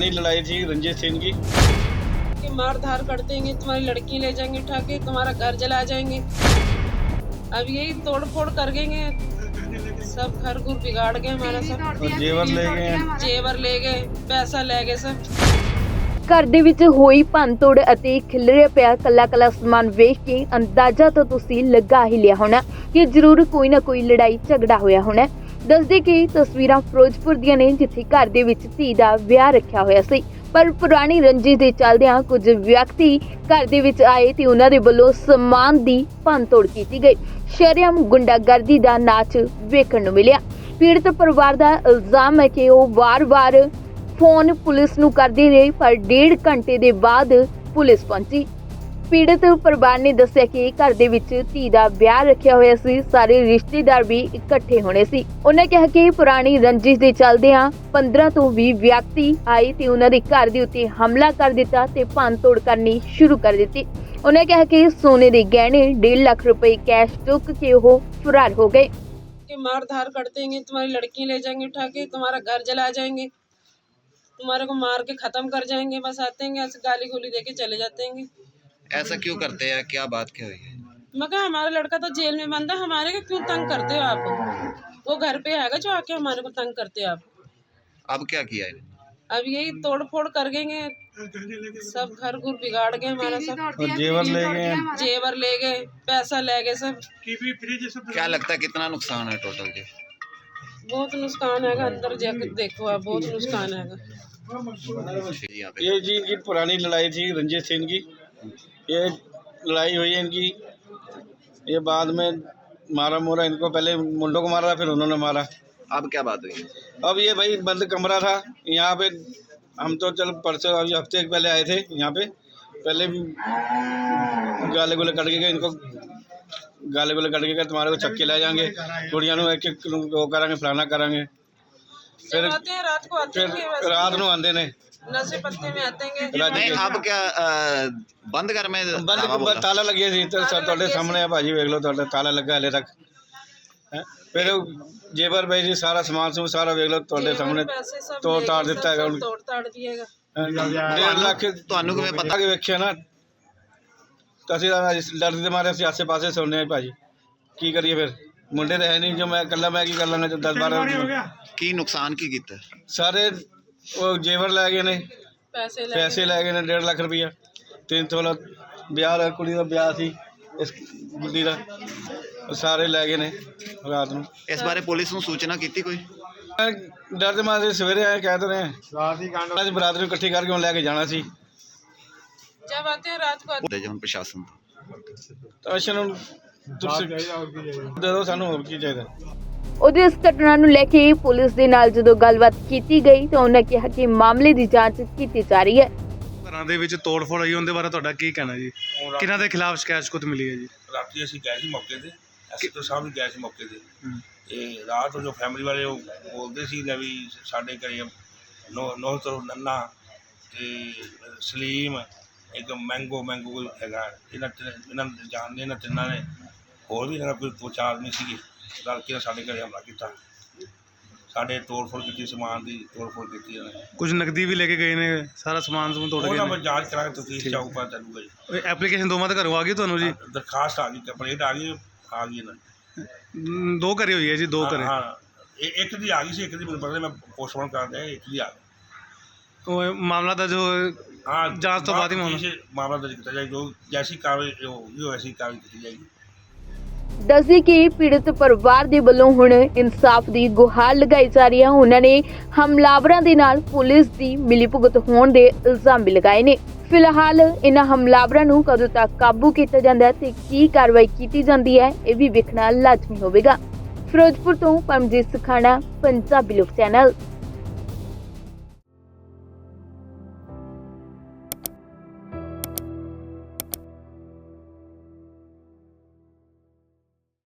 पुरानी लड़ाई थी रंजीत सिंह की कि मार धार कर देंगे तुम्हारी लड़की ले जाएंगे उठा के तुम्हारा घर जला जाएंगे अब यही तोड़ फोड़ कर देंगे सब घर घुर बिगाड़ गए हमारा सब और जेवर ले गए हैं जेवर ले गए पैसा ले गए सब ਘਰ ਦੇ ਵਿੱਚ ਹੋਈ ਭੰਨਤੋੜ ਅਤੇ ਖਿਲਰਿਆ ਪਿਆ ਕੱਲਾ ਕੱਲਾ ਸਮਾਨ ਵੇਖ ਕੇ ਅੰਦਾਜ਼ਾ ਤਾਂ ਤੁਸੀਂ ਲਗਾ ਹੀ ਲਿਆ ਹੋਣਾ ਕਿ ਜ਼ਰੂਰ ਕੋਈ ਨਾ ਕੋਈ ਲੜਾਈ ਝਗੜਾ ਹੋਇਆ ਹੋਣਾ ਦੱਸਦੇ ਕਿ ਤਸਵੀਰਾਂ ਫਿਰੋਜ਼ਪੁਰ ਦੀਆਂ ਨੇ, ਜਿੱਥੇ ਘਰ ਦੇ ਵਿੱਚ ਧੀ ਦਾ ਵਿਆਹ ਰੱਖਿਆ ਹੋਇਆ ਸੀ। ਪਰ ਪੁਰਾਣੀ ਰੰਜਿਸ਼ ਦੇ ਚੱਲਦਿਆਂ ਕੁਝ ਵਿਅਕਤੀ ਘਰ ਦੇ ਵਿੱਚ ਆਏ ਤੇ ਉਹਨਾਂ ਦੇ ਵੱਲੋਂ ਸਮਾਨ ਦੀ ਭੰਨਤੋੜ ਕੀਤੀ ਗਈ। ਸ਼ਰੇਆਮ ਗੁੰਡਾਗਰਦੀ ਦਾ ਨਾਚ ਵੇਖਣ ਨੂੰ ਮਿਲਿਆ। ਪੀੜਤ ਪਰਿਵਾਰ ਦਾ ਇਲਜ਼ਾਮ ਹੈ ਕਿ ਉਹ ਵਾਰ-ਵਾਰ ਫੋਨ ਪੁਲਿਸ ਨੂੰ ਕਰਦੇ ਰਹੇ, ਪਰ ਡੇਢ ਘੰਟੇ ਦੇ ਬਾਅਦ ਪੁਲਿਸ ਪਹੁੰਚੀ। ਪੀੜਤ ਪਰਿਵਾਰ ਨੇ ਦੱਸਿਆ ਕਿ ਘਰ ਦੇ ਵਿੱਚ ਧੀ ਦਾ ਵਿਆਹ ਰੱਖਿਆ ਹੋਇਆ ਸੀ ਸਾਰੇ ਰਿਸ਼ਤੇਦਾਰ ਵੀ ਇਕੱਠੇ ਹੋਣੇ ਸੀ ਉਹਨਾਂ ਕਿਹਾ ਕਿ ਪੁਰਾਣੀ ਰੰਜਿਸ਼ ਦੇ ਚੱਲਦਿਆਂ 15 ਤੋਂ 20 ਵਿਅਕਤੀ ਆਏ ਤੇ ਉਹਨਾਂ ਦੇ ਘਰ ਦੇ ਉੱਤੇ ਹਮਲਾ ਕਰ ਦਿੱਤਾ ਤੇ ਭੰਨਤੋੜ ਕਰਨੀ ਸ਼ੁਰੂ ਕਰ ਦਿੱਤੀ ਉਹਨਾਂ ਕਿਹਾ ਕਿ ਸੋਨੇ ਦੇ ਗਹਿਣੇ 1.5 ਲੱਖ ਰੁਪਏ ਕੈਸ਼ ਚੁੱਕ ਕੇ ਉਹ ਫਰਾਰ ਹੋ ਗਏ कि मार धार कर देंगे तुम्हारी लड़की ले जाएंगे उठा के तुम्हारा घर जला जाएंगे तुम्हारे को मार के खत्म कर जाएंगे बस आते हैं ऐसे गाली गोली दे के चले जाते हैं ऐसा क्यों करते हैं क्या बात क्या हुई है? मगर हमारा लड़का तो जेल में बंद है हमारे को क्यों तंग करते हो आप? वो घर पे आएगा जो आके हमारे को तंग करते हो आप। अब क्या किया है अब यही तोड़ फोड़ कर देंगे सब घर घुर बिगाड़ गए हमारा सब। जेवर ले गए। जेवर ले गए पैसा ले गए सब। क्या लगता है कितना नुकसान है टोटल जी? बहुत नुकसान है अंदर जाके देखो आप बहुत नुकसान है। ये जी इनकी पुरानी लड़ाई थी रंजीत सिंह की। ये लड़ाई हुई है इनकी। ये बाद में मारा मोरा इनको पहले मुंडो को मारा फिर उन्होंने मारा। अब क्या बात हुई? अब ये भाई बंद कमरा था। यहाँ पे हम तो चल परसों अभी हफ़्ते पहले आए थे यहाँ पे। पहले गाले गुले कट गए इनको गाले गुले कट गए तुम्हारे को चक्के ला जाएँगे। कुड़िया एक एक वो करेंगे फलाना करेंगे ਫਲਾਣਾ ਕਰਾਂਗੇ जब आते हैं रात को आते ਫਿਰ हैं बस ਰਾਤ ਨੂੰ ਆਉਂਦੇ ਨੇ नशे पत्ते में आते हैं ਰੱਜ नहीं ਕੇ अब क्या अ, बंद घर में ਬੰਦ धावा बोला? ਤਾਲਾ ਲੱਗਿਆ ਸੀ ਤੇ ਸਾ- ਤੁਹਾਡੇ ਸਾਹਮਣੇ ਆ ਭਾਜੀ ਵੇਖ ਲਓ ਤੁਹਾਡਾ ਤਾਲਾ ਲੱਗਾ ਹਲੇ ਤੱਕ ਹੈਂ। ਫਿਰ ਉਹ ਜੇਬਰ ਭਾਈ ਜੀ ਸਾਰਾ ਸਮਾਨ ਸਮੂਨ ਸਾਰਾ ਵੇਖ ਲਓ ਤੁਹਾਡੇ ਸਾਹਮਣੇ पैसे सब ਤੋੜ ले ਤਾੜ गए, ਦਿੱਤਾ सब- ਹੈਗਾ सब ਹੁਣ तोड़ ताड़ दिएगा ਡੇਢ ਲੱਖ ਤੁਹਾਨੂੰ ਕਿਵੇਂ ਪਤਾ? ਕਿ ਵੇਖਿਆ ਨਾ ਤਾਂ ਅਸੀਂ ਤਾਂ ਇਸ ਡਰ ਦੇ ਮਾਰੇ ਅਸੀਂ ਆਸੇ ਪਾਸੇ ਸੌਂਦੇ ਹਾਂ ਭਾਜੀ ਕੀ ਕਰੀਏ ਫਿਰ ਮੁੰਡੇ ਤਾਂ ਨਹੀਂ ਜੋ ਮੈਂ ਇਕੱਲਾ ਮੈਂ ਕੀ ਕਰ ਲਾਂਗਾ ਜੋ 10 12 ਕੀ ਨੁਕਸਾਨ ਕੀ ਕੀਤਾ? ਸਾਰੇ ਉਹ ਜੇਵਰ ਲੈ ਗਏ ਨੇ। ਪੈਸੇ ਲੈ ਗਏ। ਨੇ 1.5 ਲੱਖ ਰੁਪਇਆ 300 ਵਿਆਹ ਦਾ ਕੁੜੀ ਦਾ ਵਿਆਹ ਸੀ ਇਸ ਗੁੱਡੀ ਦਾ। ਉਹ ਸਾਰੇ ਲੈ ਗਏ ਨੇ ਰਾਤ ਨੂੰ। ਇਸ ਬਾਰੇ ਪੁਲਿਸ ਨੂੰ ਸੂਚਨਾ ਕੀਤੀ ਕੋਈ? ਡਰ ਦੇ ਮਾਰੇ ਸਵੇਰੇ ਆਏ ਕਹਿ ਰਹੇ। ਰਾਤ ਹੀ ਕਾਂਡ। ਅੱਜ ਬਰਾਦਰੀ ਇਕੱਠੀ ਕਰਕੇ ਲੈ ਕੇ ਜਾਣਾ ਸੀ। ਜਦ ਆਤੇ ਰਾਤ ਨੂੰ। ਪ੍ਰਸ਼ਾਸਨ ਤਾਂ। ਅਸ਼ਨ ਨੂੰ ਤੁਸੀਂ ਦੇ ਦਿਓ ਸਾਨੂੰ ਹੋਰ ਕੀ ਚਾਹੀਦਾ। ਉਹਦੇ ਇਸ ਘਟਨਾ ਨੂੰ ਲੈ ਕੇ ਪੁਲਿਸ ਦੇ ਨਾਲ ਜਦੋਂ ਗੱਲਬਾਤ ਕੀਤੀ ਗਈ ਤਾਂ ਉਹਨਾਂ ਕਿਹਾ ਕਿ ਮਾਮਲੇ ਦੀ ਜਾਂਚ ਕੀਤੀ ਜਾ ਰਹੀ ਹੈ। ਘਰਾਂ ਦੇ ਵਿੱਚ ਤੋੜ-ਫੋੜ ਹੋਈ ਉਹਦੇ ਬਾਰੇ ਤੁਹਾਡਾ ਕੀ ਕਹਿਣਾ ਜੀ? ਕਿਹਨਾਂ ਦੇ ਖਿਲਾਫ ਸ਼ਿਕਾਇਤ ਸ਼ਿਕਤ ਮਿਲੀ ਹੈ ਜੀ? ਰਾਤੀ ਅਸੀਂ ਗਏ ਸੀ ਮੌਕੇ ਤੇ ਅਸੀਂ ਤੋਂ ਸਾਹਿਬ ਵੀ ਗਏ ਸੀ ਮੌਕੇ ਤੇ। ਤੇ ਰਾਤ ਨੂੰ ਜੋ ਫੈਮਿਲੀ ਵਾਲੇ ਉਹ ਬੋਲਦੇ ਸੀ ਨਾ ਵੀ ਸਾਡੇ ਘਰੇ ਨੋ ਨੋ ਤੋਂ ਨੰਨਾ ਤੇ ਸਲੀਮ ਇੱਕ ਮੈਂਗੋ ਮੈਂਗੋ ਹੈਗਾ ਇਹਨਾਂ ਇਹਨਾਂ ਨੂੰ ਜਾਣਦੇ ਇਹਨਾਂ ਤਿੰਨਾਂ ਨੇ। ਹੋਰ ਵੀ ਇਹਨਾਂ ਕੋਈ ਦੋ ਚਾਰ ਆਦਮੀ ਸੀਗੇ ਰਲ ਕੇ ਸਾਡੇ ਘਰੇ ਹਮਲਾ ਕੀਤਾ। ਸਾਡੇ ਤੋੜ ਫੋੜ ਕੀਤੀ ਸਮਾਨ ਦੀ ਤੋੜ ਫੋੜ ਕੀਤੀ ਇਹਨਾਂ ਨੇ। ਕੁਝ ਨਕਦੀ ਵੀ ਲੈ ਕੇ ਗਏ ਨੇ ਸਾਰਾ ਸਮਾਨ ਸਮੂਨ ਤੋੜ ਗਏ ਮੈਂ ਜਾਂਚ ਕਰਾਂਗੇ ਤਫਤੀਸ਼ ਚਾਹੂ ਪਤਾ ਚੱਲੂਗਾ ਜੀ ਨੇ ਐਪਲੀਕੇਸ਼ਨ ਦੋਵਾਂ ਦੇ ਘਰੋਂ ਆ ਗਈ ਤੁਹਾਨੂੰ ਜੀ? ਦਰਖਾਸਤ ਆ ਗਈ ਕੰਪਲੇਂਟ ਆ ਗਈ ਆ ਗਈ ਇਹਨਾਂ ਦੀ। ਘਰੇ ਹੋਈ ਹੈ ਜੀ ਦੋ ਘਰੇ। ਹਾਂ ਇਹ ਇੱਕ ਦੀ ਆ ਗਈ ਸੀ ਇੱਕ ਦੀ ਮੈਨੂੰ ਪਤਾ ਨਹੀਂ ਮੈਂ ਪੋਸਟਮਾਰਟਮ ਕਰ ਰਿਹਾ ਇੱਕ ਦੀ ਆ ਗਈ। ਉਹ ਮਾਮਲਾ ਦਾ ਜੋ ਹਾਂ ਜਾਂਚ ਤੋਂ ਬਾਅਦ ਹੀ ਮਾਮਲਾ- ਤਫਤੀਸ਼ ਮਾਮਲਾ ਦਰਜ ਕੀਤਾ ਜਾਏ ਜੋ ਜੈਸੀ ਕਾਰਵਾਈ ਹੋਊਗੀ ਉਹ ਐਸੀ ਕਾਰਵਾਈ ਕੀਤੀ ਜਾਏਗੀ। ਦੱਸਦੀ ਕਿ ਪੀੜਤ ਪਰਿਵਾਰ ਦੇ ਵੱਲੋਂ ਹੁਣ ਇਨਸਾਫ ਦੀ ਗੁਹਾਰ ਲਗਾਈ ਜਾ ਰਹੀ ਹੈ। ਉਹਨਾਂ ਨੇ ਹਮਲਾਵਰਾਂ ਦੇ ਨਾਲ ਪੁਲਿਸ ਦੀ ਮਿਲੀਭੁਗਤ ਹੋਣ ਦੇ ਇਲਜ਼ਾਮ ਵੀ ਲਗਾਏ ਨੇ। ਫਿਲਹਾਲ ਇਹਨਾਂ ਹਮਲਾਵਰਾਂ ਨੂੰ ਕਦੋਂ ਤੱਕ ਕਾਬੂ ਕੀਤਾ ਜਾਂਦਾ ਹੈ ਤੇ ਕੀ ਕਾਰਵਾਈ ਕੀਤੀ ਜਾਂਦੀ ਹੈ, ਇਹ ਵੀ ਵੇਖਣਾ ਲਾਜ਼ਮੀ ਹੋਵੇਗਾ। ਫਿਰੋਜ਼ਪੁਰ ਤੋਂ ਪਰਮਜੀਤ ਸਖਾਣਾ, ਪੰਜਾਬੀ ਲੋਕ ਚੈਨਲ।